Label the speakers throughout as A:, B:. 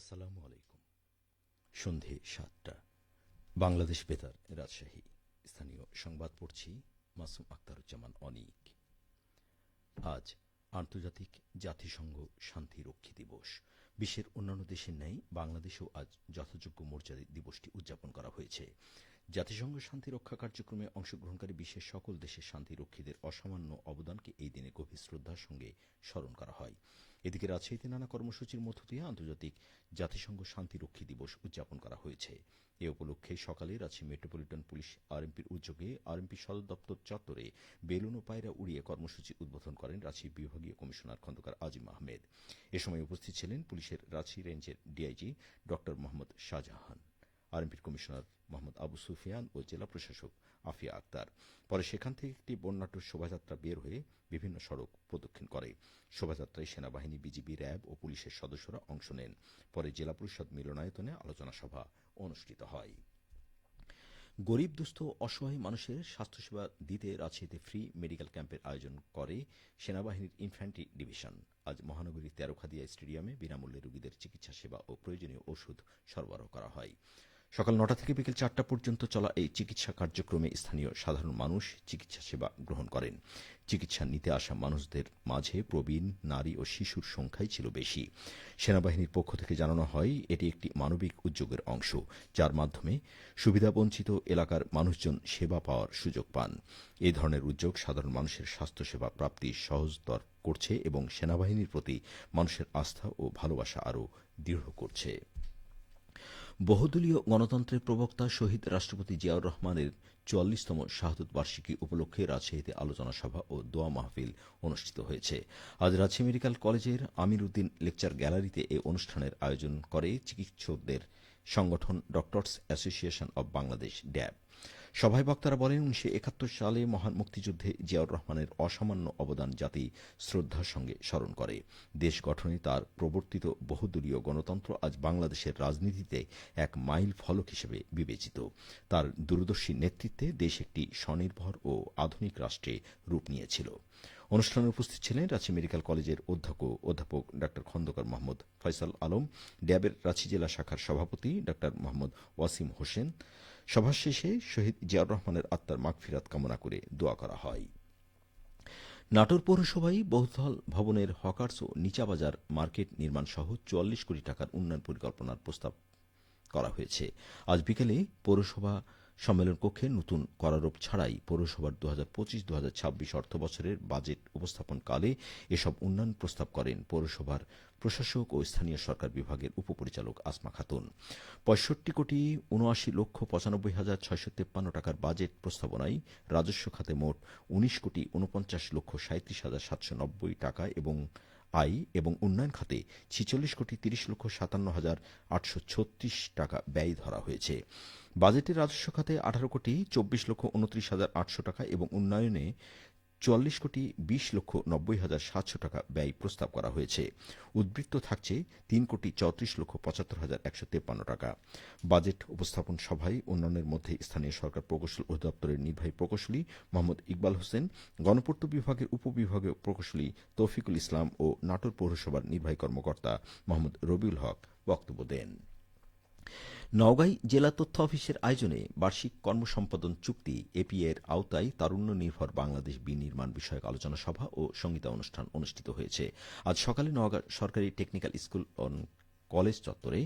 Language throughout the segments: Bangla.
A: আসসালামু আলাইকুম সন্ধে সাতটা বাংলাদেশ বেতার রাজশাহী স্থানীয় সংবাদ পড়ছি মাসুম আক্তারুজ্জামান অনিক আজ আন্তর্জাতিক জাতিসংঘ শান্তিরক্ষী দিবস বিশ্বের অন্যান্য দেশের ন্যায় বাংলাদেশেও আজ যথাযোগ্য মর্যাদা দিবসটি উদযাপন করা হয়েছে জাতিসংঘ শান্তি রক্ষা কার্যক্রমে অংশগ্রহণকারী বিশ্বের সকল দেশের শান্তিরক্ষীদের অসামান্য অবদানকে এই দিনে গভীর শ্রদ্ধার সঙ্গে স্মরণ করা হয় এদিকে রাজশাহীতে নানা কর্মসূচির মধ্য দিয়ে আন্তর্জাতিক জাতিসংঘ শান্তিরক্ষী দিবস উদযাপন করা হয়েছে এ উপলক্ষে সকালে রাজশাহী মেট্রোপলিটন পুলিশ আরএমপির উদ্যোগে আরএমপি সদর দপ্তর চত্বরে বেলুন ও পায়রা উড়িয়ে কর্মসূচি উদ্বোধন করেন রাজশাহী বিভাগীয় কমিশনার খন্দকার আজিম আহমেদ এ সময় উপস্থিত ছিলেন পুলিশের রাজশাহী রেঞ্জের ডিআইজি ড মোহাম্মদ শাহজাহান আরএমপির কমিশনার মোহাম্মদ আবু সুফিয়ান ও জেলা প্রশাসক আফিয়া আক্তার পরে সেখান থেকে একটি বন্যাটুর শোভাযাত্রা বের হয়ে বিভিন্ন সড়ক প্রদক্ষিণ করে শোভাযাত্রায় সেনাবাহিনী বিজিবি র্যাব ও পুলিশের সদস্যরা অংশ নেন পরে জেলা পরিষদ মিলনায়তনে আলোচনা সভা অনুষ্ঠিত হয় গরিব দুস্থ অসহায় মানুষের স্বাস্থ্যসেবা দিতে রাজশাহীতে ফ্রি মেডিকেল ক্যাম্পের আয়োজন করে সেনাবাহিনীর ইনফ্যান্ট্রি ডিভিশন আজ মহানগরীর তেরোখাদিয়া স্টেডিয়ামে বিনামূল্যে রোগীদের চিকিৎসা সেবা ও প্রয়োজনীয় ওষুধ সরবরাহ করা হয় সকাল নটা থেকে বিকেল চারটা পর্যন্ত চলা এই চিকিৎসা কার্যক্রমে স্থানীয় সাধারণ মানুষ চিকিৎসা সেবা গ্রহণ করেন চিকিৎসা নিতে আসা মানুষদের মাঝে প্রবীণ নারী ও শিশুর সংখ্যাই ছিল বেশি সেনাবাহিনীর পক্ষ থেকে জানানো হয় এটি একটি মানবিক উদ্যোগের অংশ যার মাধ্যমে সুবিধাবঞ্চিত এলাকার মানুষজন সেবা পাওয়ার সুযোগ পান এই ধরনের উদ্যোগ সাধারণ মানুষের স্বাস্থ্যসেবা প্রাপ্তি সহজতর করছে এবং সেনাবাহিনীর প্রতি মানুষের আস্থা ও ভালোবাসা আরও দৃঢ় করছে বহুদলীয় গণতন্ত্রের প্রবক্তা শহীদ রাষ্ট্রপতি জিয়াউর রহমানের চুয়াল্লিশতম শাহাদুত বার্ষিকী উপলক্ষে রাজশাহীতে আলোচনা সভা ও দোয়া মাহফিল অনুষ্ঠিত হয়েছে আজ রাজশাহী মেডিকেল কলেজের আমির উদ্দিন লেকচার গ্যালারিতে এ অনুষ্ঠানের আয়োজন করে চিকিৎসকদের সংগঠন doctors association of Bangladesh DAB সভায় বক্তারা বলেন উনিশশো একাত্তর সালে মহান মুক্তিযুদ্ধে জিয়াউর রহমানের অসামান্য অবদান জাতি শ্রদ্ধার সঙ্গে স্মরণ করে দেশ গঠনে তার প্রবর্তিত বহুদলীয় গণতন্ত্র আজ বাংলাদেশের রাজনীতিতে এক মাইল ফলক হিসেবে বিবেচিত তার দূরদর্শী নেতৃত্বে দেশ একটি স্বনির্ভর ও আধুনিক রাষ্ট্রে রূপ নিয়েছিল অনুষ্ঠানে উপস্থিত ছিলেন রাঁচি মেডিকেল কলেজের অধ্যক্ষ অধ্যাপক ডাক্তার খন্দকার মোহাম্মদ ফয়সাল আলম ড্যাবের রাঁচি জেলা শাখার সভাপতি ডাক্তার মোহাম্মদ ওয়াসিম হোসেন সভা শেষে শহীদ জিয়াউর রহমানের আত্মার মাগফিরাত কামনা করে দোয়া করা হয় নাটোর পৌরসভায় বহুতল ভবনের হকার্স ও নিচাবাজার মার্কেট নির্মাণ সহ চুয়াল্লিশ কোটি টাকার উন্নয়ন পরিকল্পনার প্রস্তাব করা হয়েছে আজ বিকেলে পৌরসভা সম্মেলন কক্ষে নতুন করারোপ ছাড়াই পৌরসভার দু হাজার পঁচিশ দু হাজার ছাব্বিশ অর্থ বছরের বাজেট উপস্থাপনকালে এসব উন্নয়ন প্রস্তাব করেন পৌরসভার প্রশাসক ও স্থানীয় সরকার বিভাগের উপপরিচালক আসমা খাতুন পঁয়ষট্টি কোটি উনআশি লক্ষ পঁচানব্বই হাজার ছয়শো তেপ্পান্ন টাকার বাজেট প্রস্তাবনায় রাজস্ব খাতে মোট উনিশ কোটি উনপঞ্চাশ লক্ষ সাঁত্রিশ হাজার সাতশো নব্বই টাকা এবং আয় এবং উন্নয়ন খাতে ছিচল্লিশ কোটি তিরিশ লক্ষ সাতান্ন হাজার আটশো ছত্রিশ টাকা ব্যয় ধরা হয়েছে বাজেটে রাজস্ব খাতে আঠারো কোটি চব্বিশ লক্ষ উনত্রিশ হাজার আটশো টাকা এবং উন্নয়নে চুয়াল্লিশ কোটি বিশ লক্ষ নব্বই হাজার সাতশো টাকা ব্যয় প্রস্তাব করা হয়েছে উদ্বৃত্ত থাকছে তিন কোটি চৌত্রিশ লক্ষ পঁচাত্তর হাজার একশো তেপান্ন টাকা বাজেট উপস্থাপন সভায় অন্যান্যের মধ্যে স্থানীয় সরকার প্রকৌশল অধিদপ্তরের নির্বাহী প্রকৌশলী মোহাম্মদ ইকবাল হোসেন গণপূর্ত বিভাগের উপবিভাগীয় প্রকৌশলী তৌফিকুল ইসলাম ও নাটোর পৌরসভার নির্বাহী কর্মকর্তা মোহাম্মদ রবিউল হক বক্তব্য দেন নওগাঁ জেলা তথ্য অফিসের আয়োজনে বার্ষিক কর্মসম্পাদন চুক্তি এপিএর আওতায় তারুণ্য নির্ভর বাংলাদেশ বিনির্মাণ বিষয়ক আলোচনা সভা ও সংগীতা অনুষ্ঠান অনুষ্ঠিত হয়েছে আজ সকালে নওগাঁ সরকারি টেকনিক্যাল স্কুল কলেজ চত্বরে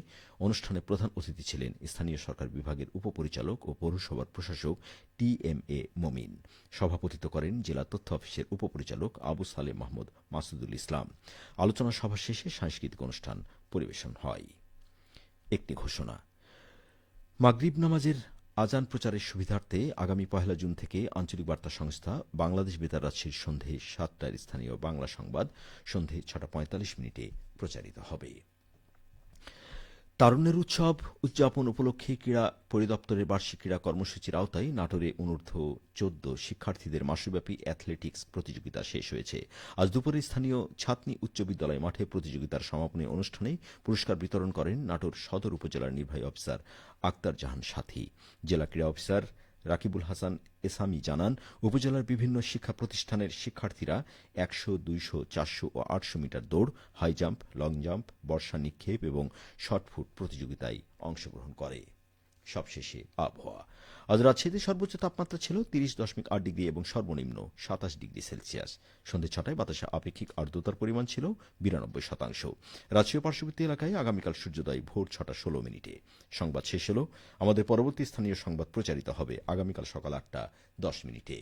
A: অনুষ্ঠানে প্রধান অতিথি ছিলেন স্থানীয় সরকার বিভাগের উপপরিচালক ও পৌরসভার প্রশাসক টি এম এ মমিন সভাপতিত্ব করেন জেলা তথ্য অফিসের উপপরিচালক আবু সালে মাহমুদ মাসুদুল ইসলাম আলোচনা সভা শেষে সাংস্কৃতিক অনুষ্ঠান পরিবেশন হয় একটি ঘোষণা মাগরীব নামাজের আজান প্রচারের সুবিধার্থে আগামী পহেলা জুন থেকে আঞ্চলিক বার্তা সংস্থা বাংলাদেশ বেতার রাজ্যের সন্ধে সাতটার স্থানীয় বাংলা সংবাদ সন্ধে ছটা পঁয়তাল্লিশ মিনিটে প্রচারিত হবে তারুণ্যের উৎসব উদযাপন উপলক্ষে ক্রীড়া পরিদপ্তরের বার্ষিক ক্রীড়া কর্মসূচির আওতায় নাটোরে অনূর্ধ্ব চোদ্দ শিক্ষার্থীদের মাসব্যাপী অ্যাথলেটিক্স প্রতিযোগিতা শেষ হয়েছে আজ দুপুরে স্থানীয় ছাতনি উচ্চ বিদ্যালয় মাঠে প্রতিযোগিতার সমাপনী অনুষ্ঠানে পুরস্কার বিতরণ করেন নাটোর সদর উপজেলার নির্বাহী অফিসার আক্তার জাহান সাথী জেলা ক্রীড়া অফিসার রাকিবুল হাসান এসামি জানান উপজেলার বিভিন্ন শিক্ষা প্রতিষ্ঠানের শিক্ষার্থীরা একশো দুইশো চারশো ও আটশো মিটার দৌড় হাই জাম্প লং জাম্প বর্ষা নিক্ষেপ এবং শটফুট প্রতিযোগিতায় অংশগ্রহণ করে সবশেষে আবহাওয়া আজ রাজশাহীতে সর্বোচ্চ তাপমাত্রা ছিল তিরিশ দশমিক আট ডিগ্রি এবং সর্বনিম্ন সাতাশ ডিগ্রি সেলসিয়াস সন্ধ্যে ছটায় বাতাসে আপেক্ষিক আর্দ্রতার পরিমাণ ছিল বিরানব্বই শতাংশ রাজশাহী পার্শ্ববর্তী এলাকায় আগামীকাল সূর্যোদয় ভোর ছটা ষোলো মিনিটে সংবাদ শেষ হল আমাদের পরবর্তী স্থানীয় সংবাদ প্রচারিত হবে আগামীকাল সকাল আটটা দশ মিনিটে